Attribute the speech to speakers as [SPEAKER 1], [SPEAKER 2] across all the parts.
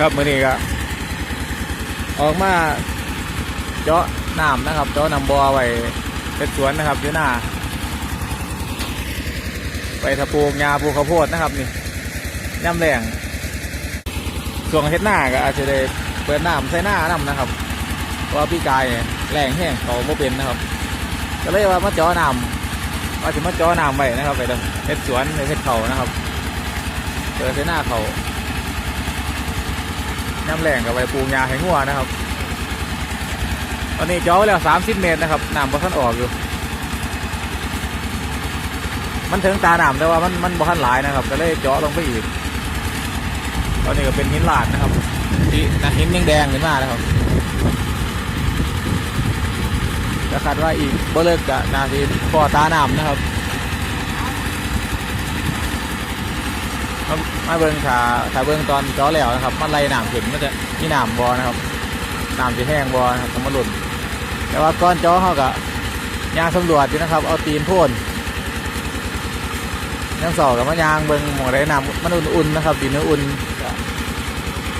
[SPEAKER 1] ครับมื่อนี้ก็ออกมาเจาะน้ำนะครับ เจาะน้ำบ่อไว้เป็นสวนนะครับอยู่หน้าไปทะปูงยาปูข้าวโพดนะครับนี่ย่ำแรงส่วนเฮ็ดหน้าก็อาจจะได้เปิดน้ำใส่หน้าน้ำนะครับเพราะว่าพี่กายแรงแห้งเขาโมเป็นนะครับ ก็เลยว่ามาเจาะน้ำว่าถึงมาเจาะน้ำไว้นะครับไปเฮ็ดสวนเฮ็ดเขานะครับเปิดใส่หน้าเขา น้ำแรงกับใบปลูกยาให้งัวนะครับ ตอนนี้เจาะไว้แล้วสามสิบเมตรนะครับน้ำบ่ทันออกอยู่ มันถึงตาน้ำแต่ว่ามันมันบ่ทันหลายนะครับ ก็เลยเจาะลงไปอีก ตอนนี้ก็เป็นหินลาดนะครับที่นะหินแดงขึ้นมานะครับก็คาดว่าอีกบ่เลิกจะนาทีพอตาน้ำนะครับ มาเบิ่งขาขาเบิ่งตอนจ้อแล้วนะครับมันไล่น้ำขึ้นมันจะมีหน้ำบอนะครับหน้ำจะแห้งบอนะครับต้องมาหล่นแต่ว่าก้อนจ้อเขาก็ยางสำรวจอยู่นะครับ เอาตีนพ่นยังสอกับมันยางเบิ่งหมองได้น้ำมันอุ่นๆนะครับดินอุ่น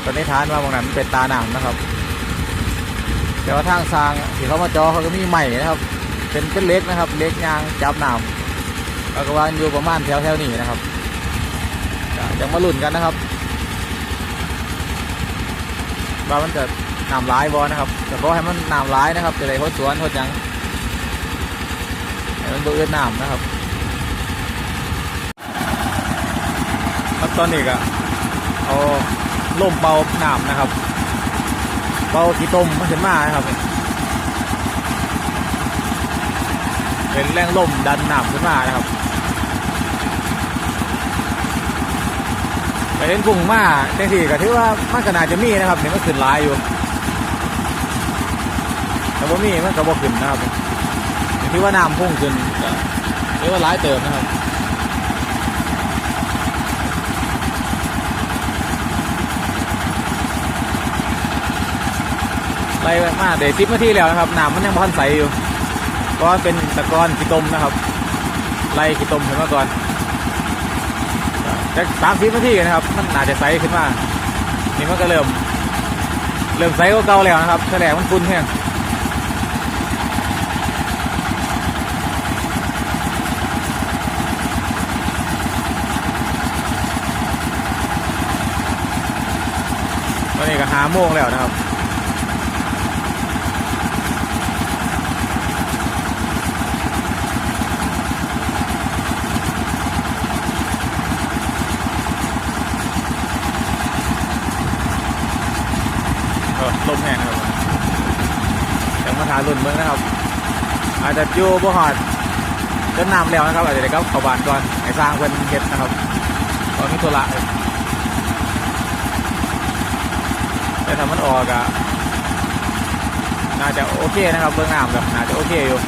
[SPEAKER 1] ตอนนี้ทานว่าหมองนั้นเป็นตาหน้ำนะครับแต่ว่าทางซางที่เขามาเจอเขาก็มีใหม่นะครับ เป็นเป็นเล็กนะครับ เล็กยางจับหน้ำแล้วก็วางอยู่ประมาณแถวๆนี้นะครับ ยังมาลุ้นกันนะครับว่ามันจะน้ำร้ายบอนะครับแต่ก็ให้มันน้ำร้ายนะครับจะได้ทดสวนทดหยังให้มันเบื่อน้ำนะครับแล้วตอนนี้ก็เอาล่มเป่าน้ำนะครับเป่าขี้ต้มมันขึ้นมานะครับ เป็นแรงลมดันน้ำขึ้นมานะครับ ไป เห็นกุ้งมาจังสี่ก็ถือว่ามันก็น่าจะมีนะครับเนี่ยมันขึ้นหลายอยู่แต่ว่ามีมันก็บ่ขึ้นนะครับถือว่าน้ำพุ่งขึ้นก็ถือว่าหลายเติมนะครับไล่มาเดี๋ยวสิบนาที่แล้วนะครับน้ำมันยังพันใสอยู่ก็เป็นตะกอนขี้ต้มนะครับไล่ขี้ต้มขึ้นมาก่อน จะสามสิบนาทีนะครับ มันอาจจะใสขึ้นมานี่มันก็เริ่ม เริ่มใสกว่าเก่าแล้วนะครับแฉลงมันฟุ้นแห้งตอนนี้ก็หาโมงแล้วนะครับ ลมแห้งนครับยังมาทารุ่นเมืองนะครับ อาจจะอยู่บ่หอดจนน้ำแล้วนะครับ อาจจะได้เข้าเข้าบ้านก่อนไอ้สร้างเป็นเก็ดนะครับ ตอนนี้ตัวละแต่ถ้ามันออกอะน่าจะโอเคนะครับเบื้องน้ำแบบน่าจะโอเคอยู่